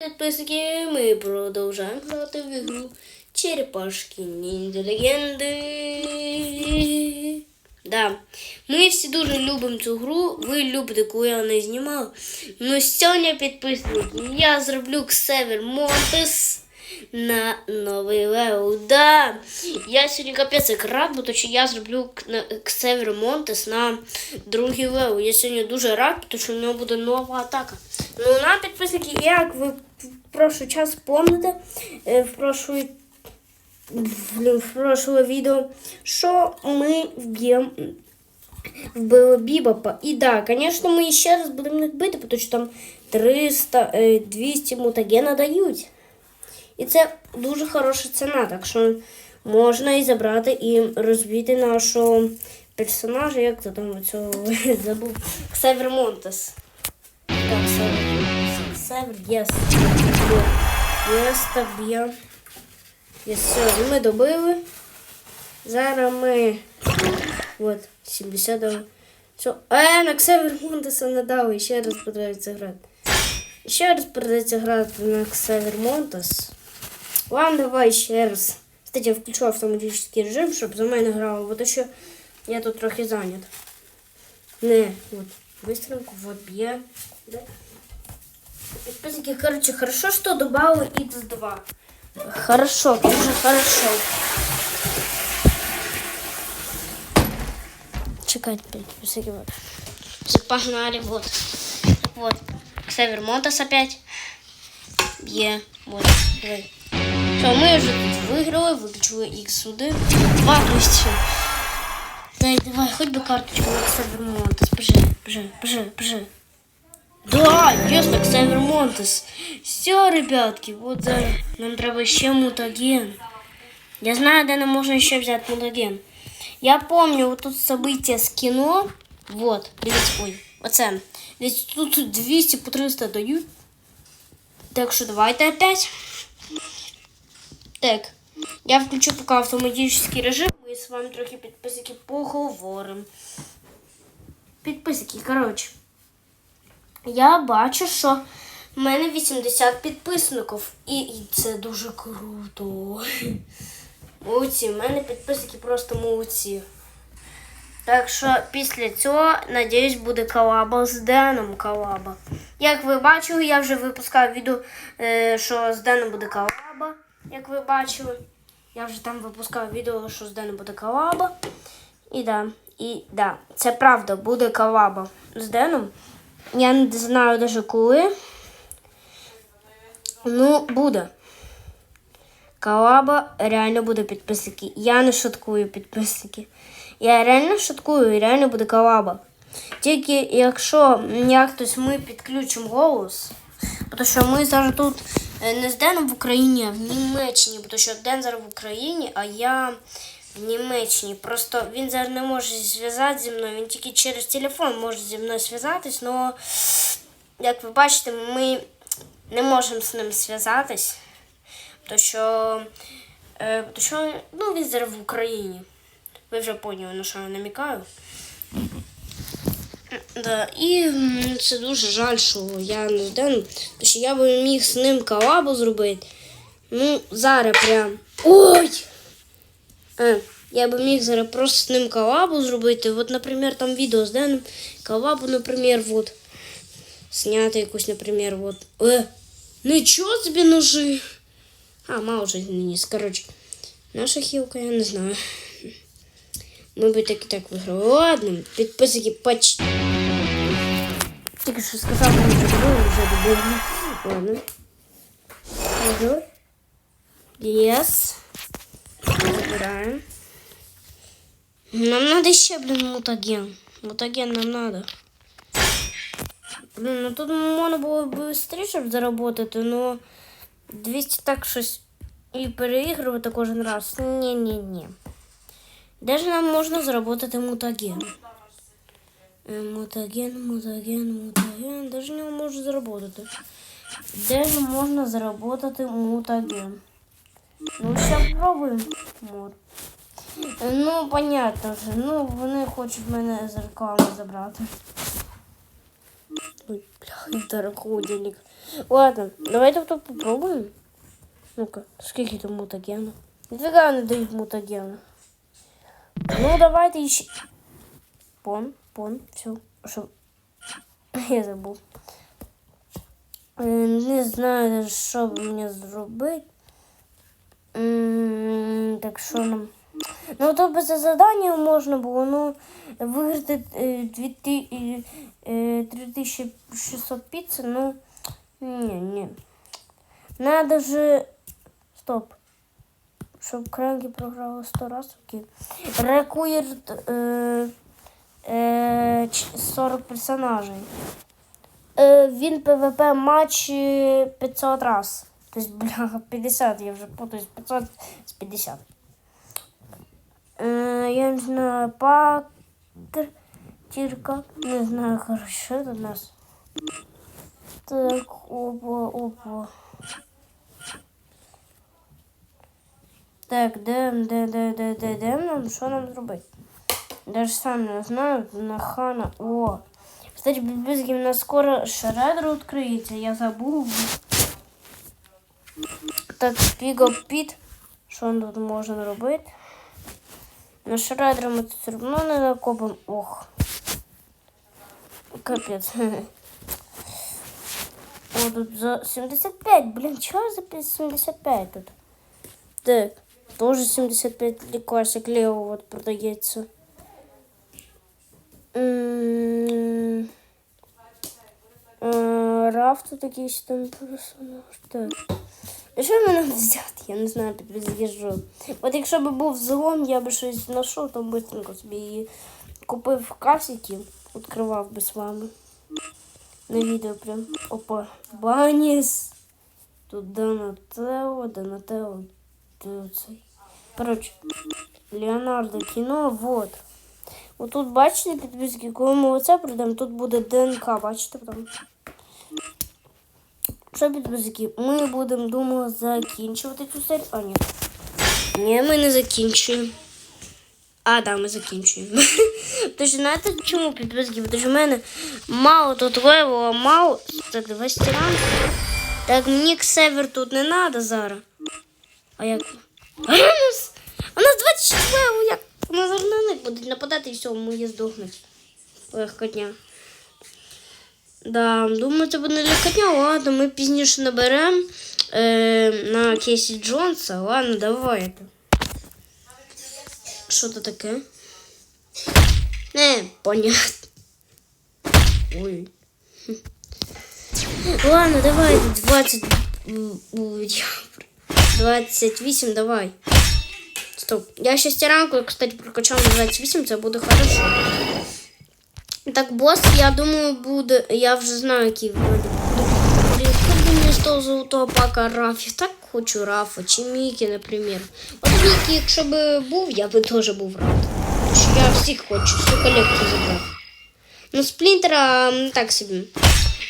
Підписники, ми продовжуємо грати в ігру Черепашки Ніндзя Легенди. Да. Ми всі дуже любимо цю гру. Ви любите, коли я не знімав. Ну сьогодні підписники. Я зроблю Ксевер Монтес на новий левел. Да. Я сьогодні капець рад, бо то я зроблю Ксевер Монтес на другий левел. Я сьогодні дуже рад, тому що в нього буде нова атака. Ну, на підписники, як ви в прошлый час помните, е, в прошлый в, прошлое відео, що ми вб'ємо вбили Бібопа. І да, звісно, ми ще раз будемо їх бити, тому що там 300, е, 200 мутагена дають. І це дуже хороша ціна, так що можна і забрати і розбити нашого персонажа, як то там цього забув. Север. Север, єс. Єс, так б'є. Єс, все, ми добили. Зараз ми. От, 70 дали. Все. Е, на Ксевер Монтеса не дали. Ще раз подається грати. Ще раз подається грати на Ксевер Монтес. Ладно, давай ще раз. Кстати, я включу автоматичний режим, щоб за мене грало, бо то що я тут трохи зайнят. Не, вот, быстренько, вот, бье. Да? Подписчики, короче, хорошо, что добавил X2. Хорошо, тоже хорошо. Чекать, подписчики. Погнали, вот. Вот. Север Монтас опять. Е, Вот. Все, мы уже тут виграли, виключили їх сюди. Два гості. Дай, давай, хоть бы карточку на Север Монтас. Бежи, бежи, бежи, бежи. Да, ясно, Ксавер Монтес. Все, ребятки, вот зараз нам треба ще мутаген. Я знаю, де нам можна ще взяти мутаген. Я помню, вот тут события з кіно. Вот, дивіться, ой, оце. Дивіться, тут 200 по 300 дають. Так що давайте опять. Так, я включу поки автоматичний режим. Ми з вами трохи підписники поговоримо. Підписники, коротше. Я бачу, що в мене 80 підписників. І, це дуже круто. Молодці, в мене підписники просто молодці. Так що після цього, надіюсь, буде колаба з Деном колаба. Як ви бачили, я вже випускав відео, е, що з Деном буде колаба. Як ви бачили. Я вже там випускав відео, що з Деном буде колаба. І да, і да, це правда, буде колаба з Деном. Я не знаю даже коли. Ну, буде. Колаба реально буде підписники. Я не шуткую підписники. Я реально шуткую, і реально буде колаба. Тільки якщо як хтось ми підключимо голос, тому що ми зараз тут е, не з Деном в Україні, а в Німеччині, тому що Ден зараз в Україні, а я в Німеччині. Просто він зараз не може зв'язати зі мною, він тільки через телефон може зі мною зв'язатись, але як ви бачите, ми не можемо з ним зв'язатись, тому що, е, що ну, він зараз в Україні. Ви вже поняли, на що я намікаю. Да, і це дуже жаль, що я не зден, тому що я би міг з ним колабу зробити. Ну, зараз прям. Ой! Е, я би міг зараз просто з ним колабу зробити. От, наприклад, там відео з Деном. Колабу, наприклад, вот. Зняти якусь, наприклад, вот. Е, нічого собі ножи. А, мало вже ніс. Коротше, наша хілка, я не знаю. Ми би так і так виграли. Ладно, підписники поч... Тільки що сказав, що не добили, вже добили. Ладно. Ага. Yes. Забираем. Нам надо еще, блин, мутаген. Мутаген нам надо. Блин, ну тут можна було б швидше заработати, но 200 так щось і переігрувати кожен раз. Ні-ні-ні. Де ж нам можна заработати мутаген? Е, Мутаген, мутаген, мутаген. Нього можна заработати? Де ж можна заработати мутаген? Ну, ще пробуємо. Ну, понятно вже. Ну, вони хочуть мене з реклами забрати. Ой, бля, денег. Ладно, давайте тут попробуем. Ну-ка, скільки там мутагенів? Ніфіга не дають мутагена. Ну, давайте еще. Пон, пон, все. Що? Я забув. Е, Не знаю, що мені зробити. М, Так що нам. Ну, то без завдання можна було, ну, виграти е, дві ти- е, е, 3600 піци, ну, ні, ні. Надо же... Стоп. Щоб Кренкі програли 100 раз, окей. Рекуєрд е, е, 40 персонажей. Е, він ПВП матч е, 500 раз. Тобто, бляха, 50, я вже путаюсь, 500 з 50. Е, я не знаю, пакер, тірка, не знаю, що у нас. Так, опа, опа. Так, де, де, де, де, де, де нам, що нам зробити? Даже сам не знаю, на хана. О! Кстати, бібізки, у нас скоро шредер відкриється, я забув. Так, піго піт. Що тут можна робити? На шредер ми тут все одно не накопимо. Ох. Капець. О, тут за 75. Блін, чого за 75 тут? Так, тоже 75 лекарств Лео вот продается. М, е, Раф тут якийсь там персонаж. Так. І що мені взяти? Я не знаю, під'їжджу. От якщо б був злом, я б щось знайшов, то быстренько собі її купив в касіки, відкривав би з вами. На відео прям. Опа. Баніс. Тут Донателло, Донателло. Цей? Коротше, Леонардо кіно, вот. Отут, бачите, підписки, коли ми оце продаємо, тут буде ДНК, бачите там. Що підписки? Ми будемо, думаю, закінчувати цю серію. А, ні. Ні, ми не закінчуємо. А, да, ми закінчуємо. Тож знаєте чому підписки? Тому що в мене мало тут левела, мало. Так, давай стиранки. Так, мені север тут не треба зараз. А як? А у нас, у нас 24 як? У нас зараз на них будуть нападати і все, ми здохнуть. Легкотня. Да, думаю, це буде легкотня. Ладно, ми пізніше наберемо е, на Кейсі Джонса. Ладно, давайте. Що це таке? Не, понятно. Ой. Ладно, давайте 20. м, ой, 28, давай. Стоп. Я ще стиранку, кстати, прокачав на 28, це буде хорошо. Так, босс, я думаю, буде. Я вже знаю, який вроде. Блін, хто б мені з того золотого пака Рафів? Так хочу Рафа чи Мікі, наприклад. От Мікі, якщо б був, я би теж був рад. Тому що я всіх хочу, всю колекцію забрав. Ну, сплінтера так собі.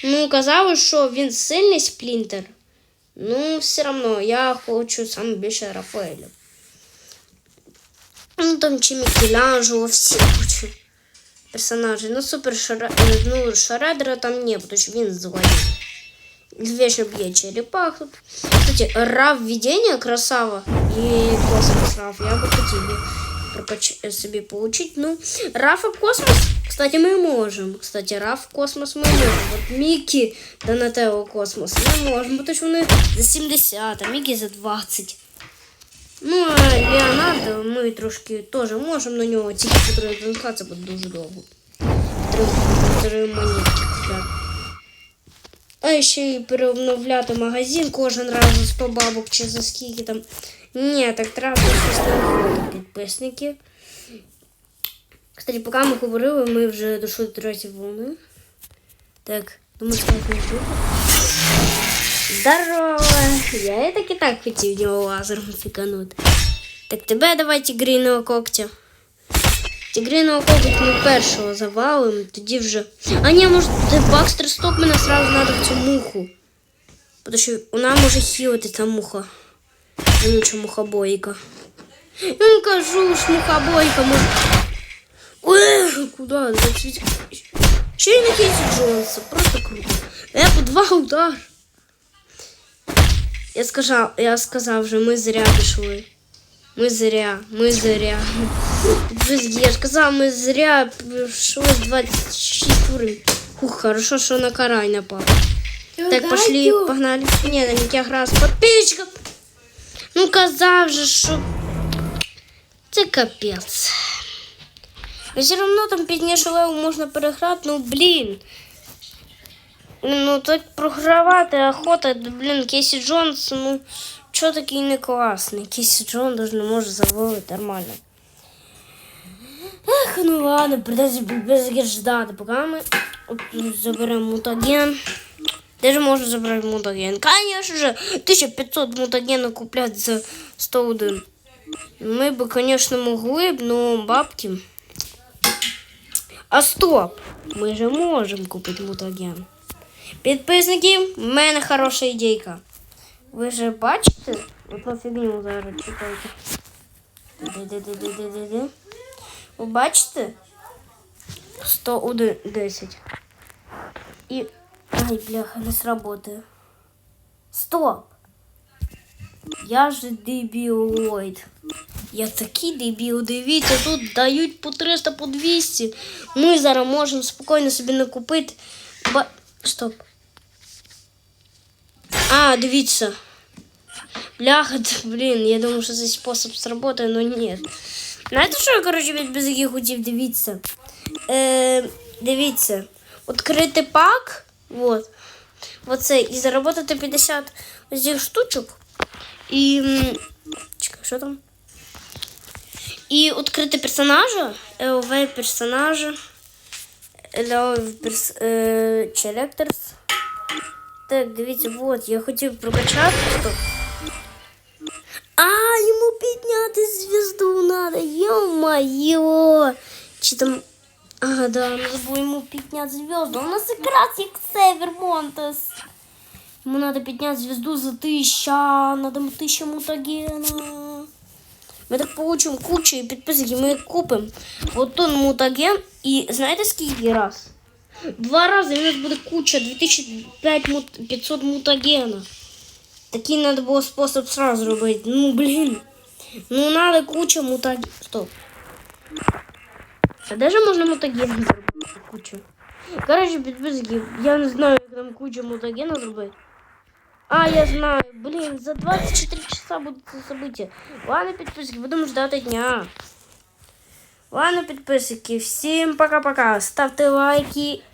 Ну, казали, що він сильний сплінтер. Ну, все одно, я хочу саме більше Рафаеля. Ну, там чи Мікеланджело, всі хочу персонажі. Ну, супер Шара... е, ну, Шаредера там не, тому що він злой. Вечно б'є черепах тут. Кстати, Раф видение красава и космос Раф. Я бы хотел бы прокач... э, себе получить. Ну, Рафа в космос, кстати, мы можем. Кстати, Раф в космос мы можем. Вот Микки Донателло космос мы можем, потому что вони за 70, а Микки за 20. Ну, а Леонардо ми трошки теж можемо на нього, тільки це буде дуже довго. Три, монетки купляти. А ще й переобновляти магазин кожен раз за 100 бабок чи за скільки там. Ні, так треба щось підписники. Кстати, поки ми говорили, ми вже дійшли до третьої волни. Так, думаю, сказати не буду. Здорово! Я і так і так хотів нього лазером фіканути. Так тебе давай тигриного когтя. Тигриного когтя ми першого завалим, тоді вже. А ні, може, ти Бакстер стоп мене сразу надо в цю муху. Тому що вона може хілити та муха. Вонюча мухобойка. Ну кажу ж, мухобойка може. Ой, куда? Зацвіть. Ще й на Кейсі Джонса, просто круто. Епо, два удар. Я сказав, я сказав вже, ми зря пішли. Ми зря, ми зря. Друзі, Я ж казав, ми зря пішли з 26 уровень. Ух, хорошо, що на карай напав. Так, пошли, погнали. Ні, там яка гра з подписчиком. Ну, казав же, що це капець. І все одно там пізніше левел можна переграти, ну блін. Ну, так програвати охота, блін, Кейсі Джонс, ну, чого такий не класний? Кейсі Джон даже не може завалити нормально. Ех, ну ладно, придеться без ждати, поки ми заберемо мутаген. Де ж можна забрати мутаген? Конечно же, 1500 мутагена куплять за 101. Ми би, конечно, могли б, но бабки. А стоп! Ми же можемо купити мутаген. Підписники, в мене хороша ідейка. Ви же бачите? Одну фігню зараз читайте. Ви бачите? 110. І. Ай, бляха, не сработає. Стоп! Я же дебілоїд. Я такий дебіл, дивіться, тут дають по 300, по 200. Ми зараз можемо спокійно собі накупити. Ба... Стоп. А, дивіться. Бляха, блін, я думав, що цей спосіб сработає, але ні. Знаєте, що я, коротше, від без яких хотів, дивіться. Е, дивіться. Відкрити пак. Вот. Оце. І заработати 50 ось цих штучок. І. Чекай, що там? І відкрити персонажа. LV персонажа. LV перс... е, Characters. Так, дивіться, вот, я хотів прокачати. Стоп. А, йому підняти звізду надо, ё-моё. Чи там... Ага, да, надо було йому підняти звізду. У нас якраз як Север Монтес. Ему надо підняти звезду за тысяча, надо ему тысяча мутагена. Ми так получимо кучу підписників, ми купимо один мутаген і знаєте скільки раз? Два рази у нас буде куча 2500 мутагена. Такий надо було спосіб сразу робити. Ну блін. Ну надо куча мутаген. Стоп. А де ж можна мутаген зробити кучу? Підписники, я не знаю, як там кучу мутагена зробити. А, я знаю. Блин, за 24 часа будут события. Ладно, подписчики, будем ждать дня. Ладно, подписчики, всем пока-пока. Ставьте лайки